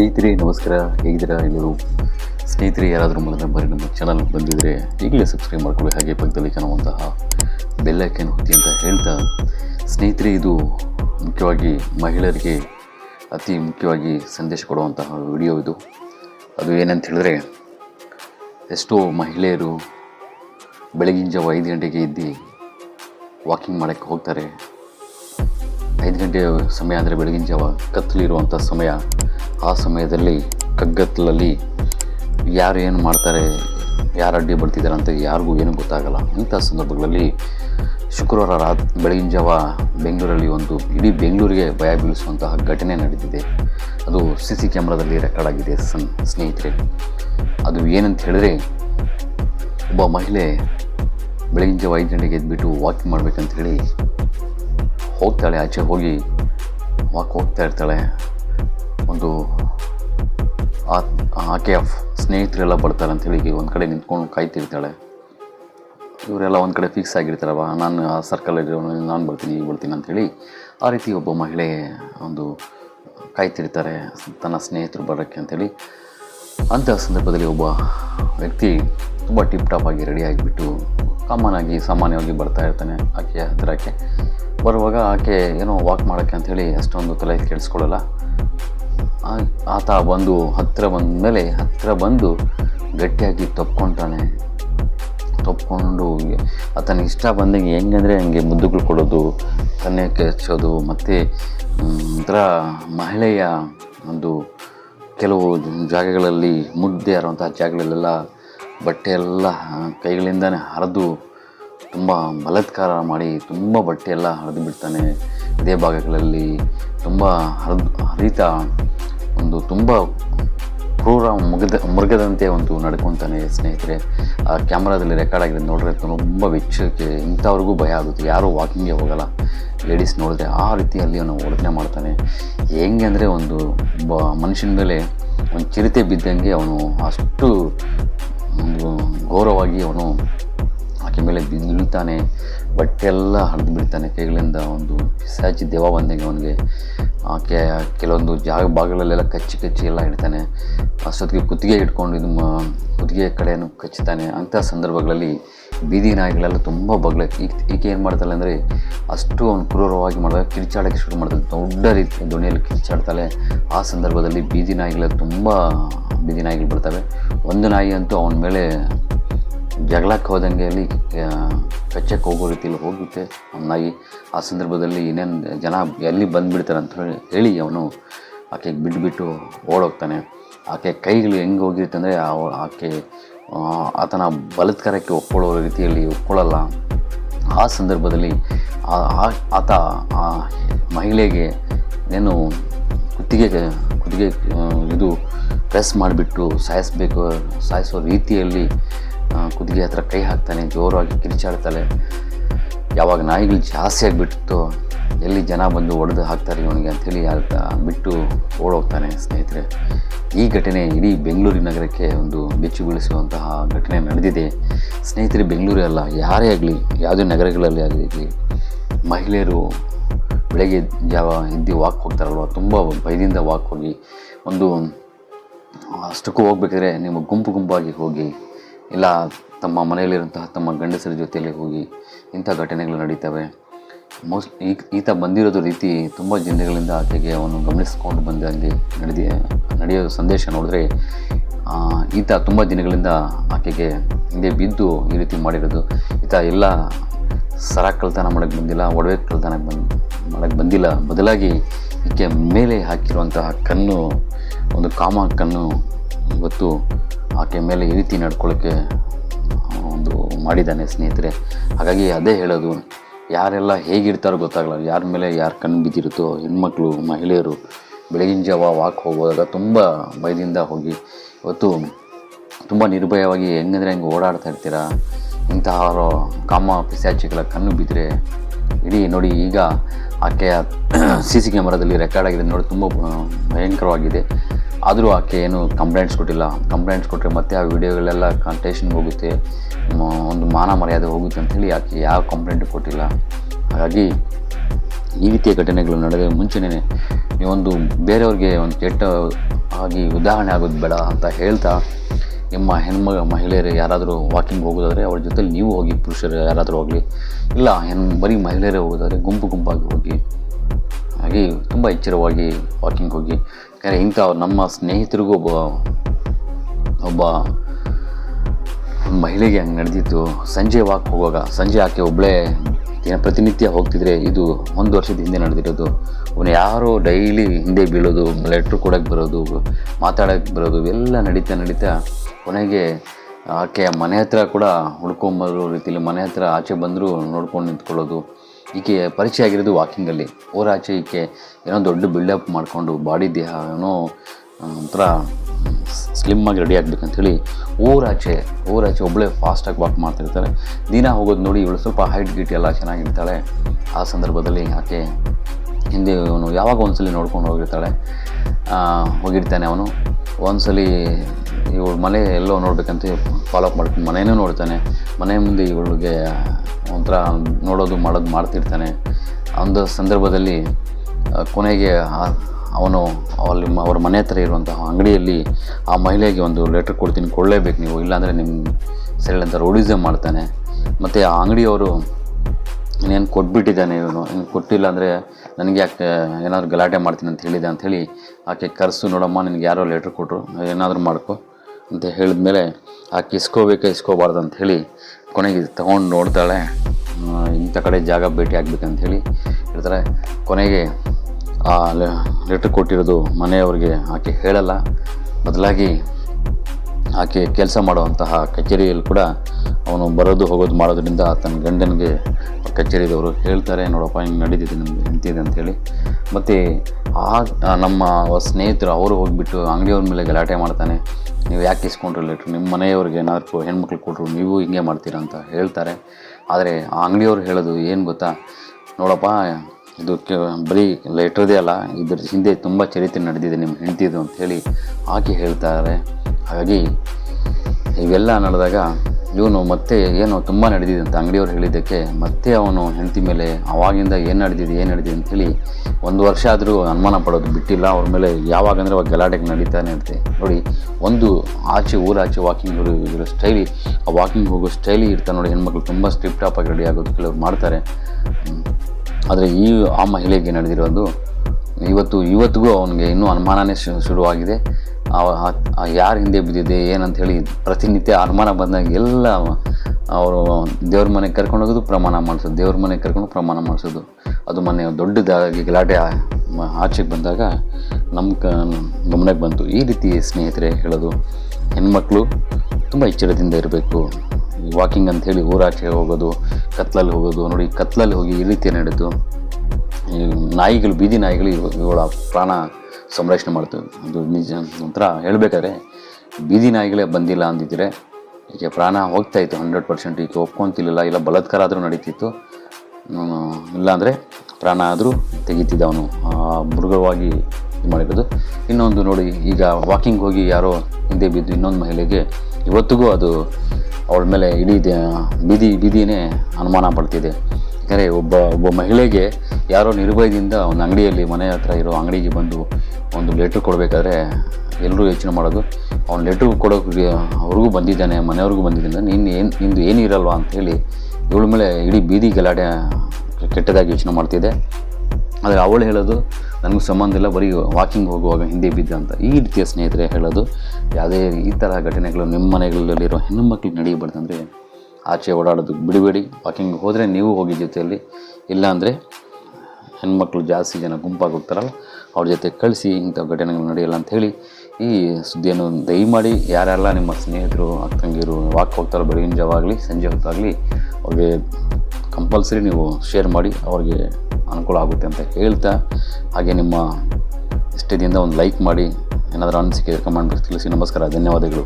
ಸ್ನೇಹಿತರೆ, ನಮಸ್ಕಾರ. ಹೇಗಿದ್ದೀರಾ? ಎಲ್ಲರೂ ಸ್ನೇಹಿತರೆ, ಯಾರಾದರೂ ಮೊದಲ ಬಾರಿ ನಮ್ಮ ಚಾನಲ್ ಬಂದಿದ್ದರೆ ಈಗಲೇ ಸಬ್ಸ್ಕ್ರೈಬ್ ಮಾಡ್ಕೊಳ್ಳಿ. ಹಾಗೆ ಪಕ್ಕದಲ್ಲಿ ಕಾಣುವಂತಹ ಬೆಲ್ಲೈಕನ್ ಹೊತ್ತಿ ಅಂತ ಹೇಳ್ತಾ, ಸ್ನೇಹಿತರೆ, ಇದು ಮುಖ್ಯವಾಗಿ ಮಹಿಳೆಯರಿಗೆ ಅತಿ ಮುಖ್ಯವಾಗಿ ಸಂದೇಶ ಕೊಡುವಂತಹ ವಿಡಿಯೋ ಇದು. ಅದು ಏನಂತ ಹೇಳಿದ್ರೆ, ಎಷ್ಟೋ ಮಹಿಳೆಯರು ಬೆಳಗಿನ ಜಾವ ಐದು ಗಂಟೆಗೆ ಇದ್ದು ವಾಕಿಂಗ್ ಮಾಡೋಕ್ಕೆ ಹೋಗ್ತಾರೆ. ಐದು ಗಂಟೆಯ ಸಮಯ ಅಂದರೆ ಬೆಳಗಿನ ಜಾವ ಕತ್ತಲಿರುವಂಥ ಸಮಯ, ಆ ಸಮಯದಲ್ಲಿ ಕಗ್ಗತ್ತಲಲ್ಲಿ ಯಾರು ಏನು ಮಾಡ್ತಾರೆ, ಯಾರು ಅಡ್ಡಿ ಬರ್ತಿದ್ದಾರೆ ಅಂತ ಯಾರಿಗೂ ಏನೂ ಗೊತ್ತಾಗಲ್ಲ. ಇಂಥ ಸಂದರ್ಭಗಳಲ್ಲಿ ಶುಕ್ರವಾರ ರಾತ್ ಬೆಳಗಿನ ಜಾವ ಬೆಂಗಳೂರಲ್ಲಿ ಒಂದು, ಇಡೀ ಬೆಂಗಳೂರಿಗೆ ಭಯ ಬೀಳಿಸುವಂತಹ ಘಟನೆ ನಡೆದಿದೆ. ಅದು ಸಿ ಸಿ ಕ್ಯಾಮ್ರಾದಲ್ಲಿ ರೆಕಾರ್ಡ್ ಆಗಿದೆ ಸನ್, ಸ್ನೇಹಿತರೆ. ಅದು ಏನಂತ ಹೇಳಿದ್ರೆ, ಒಬ್ಬ ಮಹಿಳೆ ಬೆಳಗಿನ ಜಾವ ಐದು ಗಂಟೆಗೆ ಎದ್ಬಿಟ್ಟು ವಾಕಿಂಗ್ ಮಾಡಬೇಕಂತ ಹೇಳಿ ಹೋಗ್ತಾಳೆ ಆಚೆ ಹೋಗಿ ವಾಕ್ ಹೋಗ್ತಾ ಇರ್ತಾಳೆ. ಒಂದು ಆಕೆಯ ಸ್ನೇಹಿತರೆಲ್ಲ ಬರ್ತಾರೆ ಅಂತೇಳಿ ಒಂದು ಕಡೆ ನಿಂತ್ಕೊಂಡು ಕಾಯ್ತಿರ್ತಾಳೆ. ಇವರೆಲ್ಲ ಒಂದು ಕಡೆ ಫಿಕ್ಸ್ ಆಗಿರ್ತಾರವ ನಾನು ಆ ಸರ್ಕಲಲ್ಲಿ ನಾನು ಬರ್ತೀನಿ ಈಗ ಬರ್ತೀನಿ ಅಂಥೇಳಿ ಆ ರೀತಿ ಒಬ್ಬ ಮಹಿಳೆ ಒಂದು ಕಾಯ್ತಿರ್ತಾರೆ ತನ್ನ ಸ್ನೇಹಿತರು ಬರೋಕ್ಕೆ ಅಂಥೇಳಿ ಅಂಥ ಸಂದರ್ಭದಲ್ಲಿ ಒಬ್ಬ ವ್ಯಕ್ತಿ ತುಂಬ ಟಿಪ್ ಟಾಪ್ ಆಗಿ ರೆಡಿ ಆಗಿಬಿಟ್ಟು ಕಾಮನ್ ಆಗಿ ಸಾಮಾನ್ಯವಾಗಿ ಬರ್ತಾ ಇರ್ತಾನೆ ಆಕೆಯ ಹತ್ತಿರಕ್ಕೆ. ಬರುವಾಗ ಆಕೆ ಏನೋ ವಾಕ್ ಮಾಡೋಕ್ಕೆ ಅಂಥೇಳಿ ಅಷ್ಟೊಂದು ತಲೆ ಕೆಡಿಸ್ಕೊಳ್ಳಲ್ಲ ಆ- ಆತ ಬಂದು ಹತ್ತಿರ ಬಂದ ಮೇಲೆ ಹತ್ತಿರ ಬಂದು ಗಟ್ಟಿಯಾಗಿ ತಪ್ಕೊತಾನೆ ತಪ್ಕೊಂಡು ಆತನಿಗೆ ಇಷ್ಟ ಬಂದಂಗೆ ಹೆಂಗಂದರೆ ಹಂಗೆ ಮುದ್ದುಗಳು ಕೊಡೋದು ಕನ್ಯಕ್ಕೆ ಕೆಚ್ಚೋದು, ಮತ್ತು ಒಂಥರ ಮಹಿಳೆಯ ಒಂದು ಕೆಲವು ಜಾಗಗಳಲ್ಲಿ ಮುದ್ದೆ ಇರುವಂಥ ಜಾಗಗಳಲ್ಲೆಲ್ಲ ಬಟ್ಟೆ ಎಲ್ಲ ಕೈಗಳಿಂದನೇ ಹರಿದು ತುಂಬ ಬಲತ್ಕಾರ ಮಾಡಿ ತುಂಬ ಬಟ್ಟೆಯೆಲ್ಲ ಹರಿದು ಬಿಡ್ತಾನೆ. ಇದೇ ಭಾಗಗಳಲ್ಲಿ ತುಂಬ ಹರಿದು, ಹರಿತ ಒಂದು ತುಂಬ ಕ್ರೂರ ಮುಗಿದ ಮೃಗದಂತೆ ಒಂದು ನಡ್ಕೊತಾನೆ ಸ್ನೇಹಿತರೆ. ಆ ಕ್ಯಾಮ್ರಾದಲ್ಲಿ ರೆಕಾರ್ಡ್ ಆಗಿರೋದು ನೋಡಿದ್ರೆ ತುಂಬ ಬೆಚ್ಚಕ್ಕೆ ಇಂಥವ್ರಿಗೂ ಭಯ ಆಗುತ್ತೆ. ಯಾರೂ ವಾಕಿಂಗ್ಗೆ ಹೋಗಲ್ಲ. ಲೇಡೀಸ್ ನೋಡಿದ್ರೆ ಆ ರೀತಿಯಲ್ಲಿ ಅವನು ವರ್ತನೆ ಮಾಡ್ತಾನೆ. ಹೆಂಗೆ ಅಂದರೆ ಒಂದು ಒಬ್ಬ ಮನುಷ್ಯನ ಮೇಲೆ ಒಂದು ಚಿರತೆ ಬಿದ್ದಂಗೆ ಅವನು ಅಷ್ಟು ಒಂದು ಗೌರವವಾಗಿ ಅವನು ಆಕೆ ಮೇಲೆ ಬೀಳ್ತಾನೆ. ಬಟ್ಟೆ ಎಲ್ಲ ಹರಿದು ಬಿಡ್ತಾನೆ ಕೈಗಳಿಂದ ಒಂದು ಪಿಸಾಚಿ ದೇವ ಬಂದಂಗೆ ಅವನಿಗೆ. ಆಕೆ ಕೆಲವೊಂದು ಜಾಗ ಭಾಗಗಳಲ್ಲೆಲ್ಲ ಕಚ್ಚಿ ಕಚ್ಚಿ ಎಲ್ಲ ಇಡ್ತಾನೆ. ಅಷ್ಟೊತ್ತಿಗೆ ಕುತ್ತಿಗೆ ಇಟ್ಕೊಂಡು ಇದು ಕುತ್ತಿಗೆ ಕಡೆಯನ್ನು ಕಚ್ಚುತ್ತಾನೆ. ಅಂಥ ಸಂದರ್ಭಗಳಲ್ಲಿ ಬೀದಿ ನಾಯಿಗಳೆಲ್ಲ ತುಂಬ ಬಗ್ಲ ಈಕೆ ಏನು ಮಾಡ್ತಾಳೆ ಅಂದರೆ ಅಷ್ಟು ಅವನು ಕ್ರೂರವಾಗಿ ಮಾಡಿದಾಗ ಕಿರ್ಚಾಡೋಕ್ಕೆ ಶುರು ಮಾಡ್ತಾಳೆ. ದೊಡ್ಡ ರೀತಿ ದೋಣಿಯಲ್ಲಿ ಕಿರಿಚಾಡ್ತಾಳೆ. ಆ ಸಂದರ್ಭದಲ್ಲಿ ಬೀದಿ ನಾಯಿಗಳೆಲ್ಲ ತುಂಬ ಬೀದಿ ನಾಯಿಗಳು ಬರ್ತವೆ. ಒಂದು ನಾಯಿ ಅಂತೂ ಅವನ ಮೇಲೆ ಜಗಳಕ್ಕೆ ಹೋದಂಗೆ ಅಲ್ಲಿ ಕಚ್ಚಕ್ಕೆ ಹೋಗೋ ರೀತಿಯಲ್ಲಿ ಹೋಗುತ್ತೆ ಅವನಾಗಿ ಆ ಸಂದರ್ಭದಲ್ಲಿ ಇನ್ನೇನು ಜನ ಎಲ್ಲಿ ಬಂದುಬಿಡ್ತಾರೆ ಅಂತ ಹೇಳಿ ಹೇಳಿ ಅವನು ಆಕೆಗೆ ಬಿಟ್ಟುಬಿಟ್ಟು ಓಡೋಗ್ತಾನೆ. ಆಕೆ ಕೈಗಳು ಹೆಂಗೆ ಹೋಗಿರುತ್ತೆ ಅಂದರೆ ಆಕೆ ಆತನ ಬಲತ್ಕಾರಕ್ಕೆ ಒಪ್ಕೊಳ್ಳೋ ರೀತಿಯಲ್ಲಿ ಒಪ್ಕೊಳ್ಳಲ್ಲ. ಆ ಸಂದರ್ಭದಲ್ಲಿ ಆ- ಆ- ಆತ ಆ ಮಹಿಳೆಗೆ ಏನು ಕುತ್ತಿಗೆ ಕುತ್ತಿಗೆ ಇದು ಪ್ರೆಸ್ ಮಾಡಿಬಿಟ್ಟು ಸಾಯಿಸಬೇಕು, ಸಾಯಿಸೋ ರೀತಿಯಲ್ಲಿ ಕುತ್ತಿಗೆ ಹತ್ರ ಕೈ ಹಾಕ್ತಾನೆ, ಜೋರಾಗಿ ಕಿರಿಚಾಡ್ತಾಳೆ. ಯಾವಾಗ ನಾಯಿಗಳು ಜಾಸ್ತಿ ಆಗಿಬಿಟ್ಟು ಎಲ್ಲಿ ಜನ ಬಂದು ಒಡೆದು ಹಾಕ್ತಾರೆ ಇವನಿಗೆ ಅಂಥೇಳಿ ಬಿಟ್ಟು ಓಡೋಗ್ತಾನೆ ಸ್ನೇಹಿತರೆ. ಈ ಘಟನೆ ಇಡೀ ಬೆಂಗಳೂರಿನ ನಗರಕ್ಕೆ ಒಂದು ಬೆಚ್ಚುಗೊಳಿಸುವಂತಹ ಘಟನೆ ನಡೆದಿದೆ. ಸ್ನೇಹಿತರೆ, ಬೆಂಗಳೂರೇ ಅಲ್ಲ, ಯಾರೇ ಆಗಲಿ, ಯಾವುದೇ ನಗರಗಳಲ್ಲಿ ಆಗಲಿ ಮಹಿಳೆಯರು ಬೆಳಗ್ಗೆ ಯಾವ ಎದ್ದು ವಾಕ್ ಹೋಗ್ತಾರಲ್ವ, ತುಂಬ ಭಯದಿಂದ ವಾಕ್ ಹೋಗಿ ಒಂದು ಅಷ್ಟಕ್ಕೂ ಹೋಗ್ಬೇಕಾದ್ರೆ ನಿಮ್ಮ ಗುಂಪು ಗುಂಪಾಗಿ ಹೋಗಿ ಇಲ್ಲ, ತಮ್ಮ ಮನೆಯಲ್ಲಿರುವಂತಹ ತಮ್ಮ ಗಂಡಸರ ಜೊತೆಯಲ್ಲಿ ಹೋಗಿ ಇಂಥ ಘಟನೆಗಳು ನಡೀತವೆ. ಮೋಸ್ಟ್ ಈತ ಬಂದಿರೋದು ರೀತಿ ತುಂಬ ಜನಗಳಿಂದ ಆಕೆಗೆ ಅವನು ಗಮನಿಸ್ಕೊಂಡು ಬಂದಂಗೆ ನಡೆದಿ, ನಡೆಯೋ ಸಂದೇಶ ನೋಡಿದ್ರೆ ಈತ ತುಂಬ ದಿನಗಳಿಂದ ಆಕೆಗೆ ಹಿಂದೆ ಬಿದ್ದು ಈ ರೀತಿ ಮಾಡಿರೋದು. ಈತ ಎಲ್ಲ ಸರ ಕಳ್ತನ ಮಾಡೋಕ್ಕೆ ಬಂದಿಲ್ಲ, ಒಡವೆ ಕಲ್ತನಕ್ಕೆ ಬಂದು ಮಾಡೋಕ್ಕೆ ಬಂದಿಲ್ಲ. ಬದಲಾಗಿ ಈಕೆ ಮೇಲೆ ಹಾಕಿರುವಂತಹ ಕಣ್ಣು, ಒಂದು ಕಾಮ ಕಣ್ಣು ಇವತ್ತು ಆಕೆ ಮೇಲೆ ಈ ರೀತಿ ನಡ್ಕೊಳ್ಳೋಕ್ಕೆ ಒಂದು ಮಾಡಿದ್ದಾನೆ ಸ್ನೇಹಿತರೆ. ಹಾಗಾಗಿ ಅದೇ ಹೇಳೋದು, ಯಾರೆಲ್ಲ ಹೇಗಿರ್ತಾರೋ ಗೊತ್ತಾಗಲ್ಲ, ಯಾರ ಮೇಲೆ ಯಾರು ಕಣ್ಣು ಬಿದ್ದಿರುತ್ತೋ ಹೆಣ್ಮಕ್ಳು, ಮಹಿಳೆಯರು, ಬೆಳಗಿನ ಜಾವ ವಾಕ್ ಹೋಗುವಾಗ ತುಂಬ ಭಯದಿಂದ ಹೋಗಿ, ಇವತ್ತು ತುಂಬ ನಿರ್ಭಯವಾಗಿ ಹೆಂಗಂದ್ರೆ ಹೆಂಗೆ ಓಡಾಡ್ತಾ ಇರ್ತೀರಾ ಇಂತಹ ಕಾಮ ಪಿಸಾಚಿಗಳ ಕಣ್ಣು ಬಿದ್ದರೆ ಇಡೀ ನೋಡಿ ಈಗ ಆಕೆಯ ಸಿ ಸಿ ಕ್ಯಾಮರಾದಲ್ಲಿ ರೆಕಾರ್ಡ್ ಆಗಿದೆ ನೋಡಿ, ತುಂಬ ಭಯಂಕರವಾಗಿದೆ. ಆದರೂ ಆಕೆ ಏನು ಕಂಪ್ಲೇಂಟ್ಸ್ ಕೊಟ್ಟಿಲ್ಲ. ಕಂಪ್ಲೇಂಟ್ಸ್ ಕೊಟ್ಟರೆ ಮತ್ತೆ ಆ ವಿಡಿಯೋಗಳೆಲ್ಲ ಸ್ಟೇಷನ್ಗೆ ಹೋಗುತ್ತೆ. ಒಂದು ಮಾನ ಮರ್ಯಾದೆ ಹೋಗುತ್ತೆ ಅಂಥೇಳಿ ಆಕೆ ಯಾವ ಕಂಪ್ಲೇಂಟ್ ಕೊಟ್ಟಿಲ್ಲ. ಹಾಗಾಗಿ ಈ ರೀತಿಯ ಘಟನೆಗಳು ನಡೆದ ಮುಂಚೆನೇ ಒಂದು ಬೇರೆಯವ್ರಿಗೆ ಒಂದು ಕೆಟ್ಟ ಆಗಿ ಉದಾಹರಣೆ ಆಗೋದು ಬೇಡ ಅಂತ ಹೇಳ್ತಾ ನಿಮ್ಮ ಹೆಣ್ಮಗ, ಮಹಿಳೆಯರು ಯಾರಾದರೂ ವಾಕಿಂಗ್ ಹೋಗೋದಾದರೆ ಅವ್ರ ಜೊತೆಲಿ ನೀವು ಹೋಗಿ ಪುರುಷರು ಯಾರಾದರೂ ಹೋಗಲಿ. ಇಲ್ಲ, ಹೆಣ್, ಬರೀ ಮಹಿಳೆಯರೇ ಹೋಗೋದಾದರೆ ಗುಂಪು ಗುಂಪಾಗಿ ಹೋಗಿ. ಹಾಗೆ ತುಂಬ ಎಚ್ಚರವಾಗಿ ವಾಕಿಂಗ್ ಹೋಗಿ. ಯಾಕಂದರೆ ಇಂಥ ನಮ್ಮ ಸ್ನೇಹಿತರಿಗೂ ಒಬ್ಬ ಒಬ್ಬ ಮಹಿಳೆಗೆ ಹಂಗೆ ನಡೆದಿತ್ತು. ಸಂಜೆ ವಾಕ್ ಹೋಗುವಾಗ, ಸಂಜೆ ಆಕೆ ಒಬ್ಬಳೇ ದಿನ ಪ್ರತಿನಿತ್ಯ ಹೋಗ್ತಿದ್ರೆ ಇದು ಒಂದು ವರ್ಷದ ಹಿಂದೆ ನಡೆದಿರೋದು. ಅವನು ಯಾರೋ ಡೈಲಿ ಹಿಂದೆ ಬೀಳೋದು ಲೆಟ್ರ್ ಕೊಡೋಕ್ಕೆ ಬರೋದು, ಮಾತಾಡೋಕ್ಕೆ ಬರೋದು ಎಲ್ಲ ನಡೀತಾ ನಡೀತಾ ಕೊನೆಗೆ ಆಕೆ ಮನೆ ಹತ್ರ ಕೂಡ ಹುಡ್ಕೊಂಬರೋ ರೀತಿಯಲ್ಲಿ ಮನೆ ಹತ್ರ ಆಚೆ ಬಂದರೂ ನೋಡ್ಕೊಂಡು ನಿಂತ್ಕೊಳ್ಳೋದು. ಈಕೆ ಪರಿಚಯ ಆಗಿರೋದು ವಾಕಿಂಗಲ್ಲಿ. ಊರಾಚೆ ಈಕೆ ಏನೋ ದೊಡ್ಡ ಬಿಲ್ಡಪ್ ಮಾಡಿಕೊಂಡು ಬಾಡಿ ದೇಹ ಏನೋ ಒಂಥರ ಆಗಿ ರೆಡಿ ಆಗ್ಬೇಕಂತೇಳಿ ಊರಾಚೆ ಊರಾಚೆ ಒಬ್ಬಳೇ ಫಾಸ್ಟಾಗಿ ವಾಕ್ ಮಾಡ್ತಿರ್ತಾರೆ. ದಿನ ಹೋಗೋದು ನೋಡಿ ಇವಳು ಸ್ವಲ್ಪ ಹೈಟ್ ಗೀಟ್ ಎಲ್ಲ ಚೆನ್ನಾಗಿರ್ತಾಳೆ. ಆ ಸಂದರ್ಭದಲ್ಲಿ ಆಕೆ ಹಿಂದೆ ಅವನು ಯಾವಾಗ ಒಂದ್ಸಲಿ ನೋಡ್ಕೊಂಡು ಹೋಗಿರ್ತಾಳೆ. ಹೋಗಿರ್ತಾನೆ ಅವನು. ಒಂದ್ಸಲಿ ಇವಳು ಮನೆ ಎಲ್ಲೋ ನೋಡ್ಬೇಕಂತ ಫಾಲೋ ಅಪ್ ಮಾಡ್ಕೊಂಡು ಮನೆಯೂ ನೋಡ್ತಾನೆ. ಮನೆ ಮುಂದೆ ಇವಳಿಗೆ ಒಂಥರ ನೋಡೋದು, ಮಾಡೋದು ಮಾಡ್ತಿರ್ತಾನೆ. ಒಂದು ಸಂದರ್ಭದಲ್ಲಿ ಕೊನೆಗೆ ಅವನು ಅಲ್ಲಿ ಅವ್ರ ಮನೆ ಹತ್ರ ಇರುವಂತಹ ಅಂಗಡಿಯಲ್ಲಿ ಆ ಮಹಿಳೆಗೆ ಒಂದು ಲೆಟ್ರ್ ಕೊಡ್ತೀನಿ, ಕೊಡಲೇಬೇಕು ನೀವು. ಇಲ್ಲಾಂದರೆ ನಿಮ್ಮ ಸರಿ ಅಂತ ರೋಡಿಸಮ್ ಮಾಡ್ತಾನೆ. ಮತ್ತು ಆ ಅಂಗಡಿಯವರು ಇನ್ನೇನು ಕೊಟ್ಬಿಟ್ಟಿದ್ದಾನೆ ಇವನು. ಇನ್ನು ಕೊಟ್ಟಿಲ್ಲ ಅಂದರೆ ನನಗೆ ಯಾಕೆ, ಏನಾದರೂ ಗಲಾಟೆ ಮಾಡ್ತೀನಿ ಅಂತ ಹೇಳಿದೆ ಅಂಥೇಳಿ ಆಕೆ ಕರೆಸು, ನೋಡಮ್ಮ, ನಿನಗೆ ಯಾರೋ ಲೆಟ್ರ್ ಕೊಟ್ಟರು ಏನಾದರೂ ಮಾಡ್ಕೊ. ಅಂತ ಹೇಳಿದ್ಮೇಲೆ ಆಕೆ ಇಸ್ಕೋಬೇಕಾ ಇಸ್ಕೋಬಾರ್ದು ಹೇಳಿ ಕೊನೆಗೆ ತಗೊಂಡು ನೋಡ್ತಾಳೆ ಇಂಥ ಕಡೆ ಜಾಗ ಭೇಟಿ ಆಗ್ಬೇಕಂತ ಹೇಳಿ ಹೇಳ್ತಾರೆ. ಕೊನೆಗೆ ಆ ಲೆಟ್ರ್ ಕೊಟ್ಟಿರೋದು ಮನೆಯವ್ರಿಗೆ ಆಕೆ ಹೇಳಲ್ಲ. ಬದಲಾಗಿ ಆಕೆ ಕೆಲಸ ಮಾಡುವಂತಹ ಕಚೇರಿಯಲ್ಲಿ ಕೂಡ ಅವನು ಬರೋದು ಹೋಗೋದು ಮಾಡೋದ್ರಿಂದ ತನ್ನ ಗಂಡನಿಗೆ ಕಚೇರಿದವರು ಹೇಳ್ತಾರೆ, ನೋಡಪ್ಪ ಹಿಂಗೆ ನಡೀತಿದೆ ನಮಗೆ ನಿಂತಿದೆ ಅಂತೇಳಿ ಮತ್ತು ಆ, ನಮ್ಮ ಸ್ನೇಹಿತರು ಅವರು ಹೋಗಿಬಿಟ್ಟು ಅಂಗಡಿಯವ್ರ ಮೇಲೆ ಗಲಾಟೆ ಮಾಡ್ತಾನೆ. ನೀವು ಯಾಕೆ ಇಸ್ಕೊಂಡ್ರಿ ಲೆಟ್ರ್ ನಿಮ್ಮ ಮನೆಯವ್ರಿಗೆ ಏನಾದರೂ ಹೆಣ್ಮಕ್ಳು ಕೊಟ್ಟರು ನೀವು ಹಿಂಗೆ ಮಾಡ್ತೀರಾ ಅಂತ ಹೇಳ್ತಾರೆ. ಆದರೆ ಆ ಅಂಗಡಿಯವ್ರು ಹೇಳೋದು ಏನು ಗೊತ್ತಾ? ನೋಡಪ್ಪ, ಇದು ಕೆ ಬರೀ ಲೆಟ್ರದೇ ಅಲ್ಲ, ಇದ್ರ ಹಿಂದೆ ತುಂಬ ಚರಿತ್ರೆ ನಡೆದಿದೆ ನಿಮ್ಮ ಹೆಂಡ್ತಿದು ಅಂತ ಹೇಳಿ ಆಕೆ ಹೇಳ್ತಾರೆ. ಹಾಗಾಗಿ ಇವೆಲ್ಲ ನಡೆದಾಗ ಇವನು ಮತ್ತೆ ಏನು ತುಂಬ ನಡೆದಿದೆ ಅಂತ ಅಂಗಡಿಯವ್ರು ಹೇಳಿದ್ದಕ್ಕೆ ಮತ್ತೆ ಅವನು ಹೆಂಡತಿ ಮೇಲೆ ಅವಾಗಿಂದ ಏನು ನಡೆದಿದೆ ಏನು ನಡೆದಿದೆ ಅಂತೇಳಿ ಒಂದು ವರ್ಷ ಆದರೂ ಅನುಮಾನ ಪಡೋದು ಬಿಟ್ಟಿಲ್ಲ. ಅವ್ರ ಮೇಲೆ ಯಾವಾಗಂದರೆ ಅವಾಗ ಗಲಾಟೆಗೆ ನಡೀತಾನೆ ಇರುತ್ತೆ ನೋಡಿ, ಒಂದು ಆಚೆ ಊರಾಚೆ ವಾಕಿಂಗ್ ಇರೋ ಸ್ಟೈಲಿ ಆ ವಾಕಿಂಗ್ ಹೋಗೋ ಸ್ಟೈಲಿ ಇರ್ತಾನೆ ನೋಡಿ, ಹೆಣ್ಮಕ್ಳು ತುಂಬ ಸ್ಟ್ರಿಪ್ ಟಾಪಾಗಿ ರೆಡಿ ಆಗೋದು ಕೆಲವ್ರು ಮಾಡ್ತಾರೆ. ಆದರೆ ಈ, ಆ ಮಹಿಳೆಗೆ ನಡೆದಿರೋದು ಇವತ್ತು, ಇವತ್ತಿಗೂ ಅವನಿಗೆ ಇನ್ನೂ ಅನುಮಾನನೇ ಶುರುವಾಗಿದೆ. ಯಾರ ಹಿಂದೆ ಬಿದ್ದಿದೆ, ಏನಂತ ಹೇಳಿ ಪ್ರತಿನಿತ್ಯ ಅನುಮಾನ ಬಂದಾಗ ಎಲ್ಲ ಅವರು ದೇವ್ರ ಮನೆಗೆ ಕರ್ಕೊಂಡು ಹೋಗೋದು, ಪ್ರಮಾಣ ಮಾಡಿಸೋದು, ದೇವ್ರ ಮನೆಗೆ ಕರ್ಕೊಂಡು ಪ್ರಮಾಣ ಮಾಡಿಸೋದು. ಅದು ಮೊನ್ನೆ ದೊಡ್ಡದಾಗಿ ಗಲಾಟೆ ಆಚೆಗೆ ಬಂದಾಗ ನಮ್ಮ ಕ ಗಮನಕ್ಕೆ ಬಂತು. ಈ ರೀತಿ ಸ್ನೇಹಿತರೆ ಹೇಳೋದು, ಹೆಣ್ಮಕ್ಳು ತುಂಬ ಎಚ್ಚರದಿಂದ ಇರಬೇಕು. ವಾಕಿಂಗ್ ಅಂಥೇಳಿ ಊರಾಚೆ ಹೋಗೋದು, ಕತ್ಲಲ್ಲಿ ಹೋಗೋದು, ನೋಡಿ ಕತ್ಲಲ್ಲಿ ಹೋಗಿ ಈ ರೀತಿ ನಡೆದು ನಾಯಿಗಳು, ಬೀದಿ ನಾಯಿಗಳು ಇವ- ಇವಳ ಪ್ರಾಣ ಸಂರಕ್ಷಣೆ ಮಾಡ್ತೀವಿ. ಅದು ನಿಜ ಒಂಥರ ಹೇಳಬೇಕಾದ್ರೆ, ಬೀದಿ ನಾಯಿಗಳೇ ಬಂದಿಲ್ಲ ಅಂದಿದ್ದರೆ ಈಗ ಪ್ರಾಣ ಹೋಗ್ತಾ ಇತ್ತು. ಹಂಡ್ರೆಡ್ ಪರ್ಸೆಂಟ್ ಈಗ ಒಪ್ಕೊಂತಿಲ್ಲ ಇಲ್ಲ ಬಲತ್ಕಾರ ಆದರೂ ನಡೀತಿತ್ತು. ಇಲ್ಲಾಂದರೆ ಪ್ರಾಣ ಆದರೂ ತೆಗಿತಿದ್ದ ಅವನು. ಮೃಗವಾಗಿ ಇದು ಮಾಡಿರೋದು. ಇನ್ನೊಂದು ನೋಡಿ, ಈಗ ವಾಕಿಂಗ್ ಹೋಗಿ ಯಾರೋ ಹಿಂದೆ ಬಿದ್ದು ಇನ್ನೊಂದು ಮಹಿಳೆಗೆ ಇವತ್ತಿಗೂ ಅದು ಅವಳ ಮೇಲೆ ಇಡೀ ಬೀದಿ, ಬೀದಿನೇ ಅನುಮಾನ ಪಡ್ತಿದೆ. ಯಾಕಂದರೆ ಒಬ್ಬ ಒಬ್ಬ ಮಹಿಳೆಗೆ ಯಾರೋ ನಿರ್ಭಯದಿಂದ ಒಂದು ಅಂಗಡಿಯಲ್ಲಿ ಮನೆ ಹತ್ರ ಇರೋ ಅಂಗಡಿಗೆ ಬಂದು ಒಂದು ಲೆಟ್ರ್ ಕೊಡಬೇಕಾದ್ರೆ ಎಲ್ಲರೂ ಯೋಚನೆ ಮಾಡೋದು. ಅವ್ನು ಲೆಟ್ರ್ ಕೊಡೋಕೆ ಅವ್ರಿಗೂ ಬಂದಿದ್ದಾನೆ, ಮನೆಯವ್ರಿಗೂ ಬಂದಿದ್ದಾನೆ ನೀನು ಏನು ನಿಂದು ಏನೂ ಇರಲ್ವಾ ಅಂಥೇಳಿ ಇವಳ ಮೇಲೆ ಇಡೀ ಬೀದಿ ಗಲಾಟೆ ಕೆಟ್ಟದಾಗಿ ಯೋಚನೆ ಮಾಡ್ತಿದ್ದೆ ಆದರೆ ಅವಳು ಹೇಳೋದು ನನಗೂ ಸಂಬಂಧ ಇಲ್ಲ, ಬರೀ ವಾಕಿಂಗ್ ಹೋಗುವಾಗ ಹಿಂದೆ ಬಿದ್ದ ಅಂತ ಈ ರೀತಿಯ ಸ್ನೇಹಿತರೆ ಹೇಳೋದು. ಯಾವುದೇ ಈ ಥರ ಘಟನೆಗಳು ನಿಮ್ಮ ಮನೆಗಳಲ್ಲಿರೋ ಹೆಣ್ಣು ಮಕ್ಳಿಗೆ ನಡೆಯಬಾರ್ದಂದ್ರೆ ಆಚೆ ಓಡಾಡೋದು ಬಿಡಬೇಡಿ. ವಾಕಿಂಗ್ ಹೋದರೆ ನೀವು ಹೋಗಿ ಜೊತೆಯಲ್ಲಿ ಇಲ್ಲಾಂದರೆ ಹೆಣ್ಮಕ್ಳು ಜಾಸ್ತಿ ಜನ ಗುಂಪಾಗಿ ಹೋಗ್ತಾರಲ್ಲ ಅವ್ರ ಜೊತೆ ಕಳಿಸಿ ಇಂಥ ಘಟನೆಗಳು ನಡೆಯಲ್ಲ ಅಂತ ಹೇಳಿ ಈ ಸುದ್ದಿಯನ್ನು ದಯಮಾಡಿ ಯಾರೆಲ್ಲ ನಿಮ್ಮ ಸ್ನೇಹಿತರು ಅಕ್ಕಂಗಿರು ವಾಕ್ ಹೋಗ್ತಾರೋ ಬೆಳಗಿನ ಜಾವ ಆಗಲಿ, ಸಂಜೆ ಹೊತ್ತಾಗಲಿ, ಅವ್ರಿಗೆ ಕಂಪಲ್ಸರಿ ನೀವು ಶೇರ್ ಮಾಡಿ ಅವ್ರಿಗೆ ಅನುಕೂಲ ಆಗುತ್ತೆ ಅಂತ ಹೇಳ್ತಾ, ಹಾಗೆ ನಿಮ್ಮ ಇಷ್ಟದಿಂದ ಒಂದು ಲೈಕ್ ಮಾಡಿ, ಏನಾದರೂ ಅನಿಸಿಕೆ ಕಮೆಂಟ್ ತಿಳಿಸಿ, ನಮಸ್ಕಾರ, ಧನ್ಯವಾದಗಳು.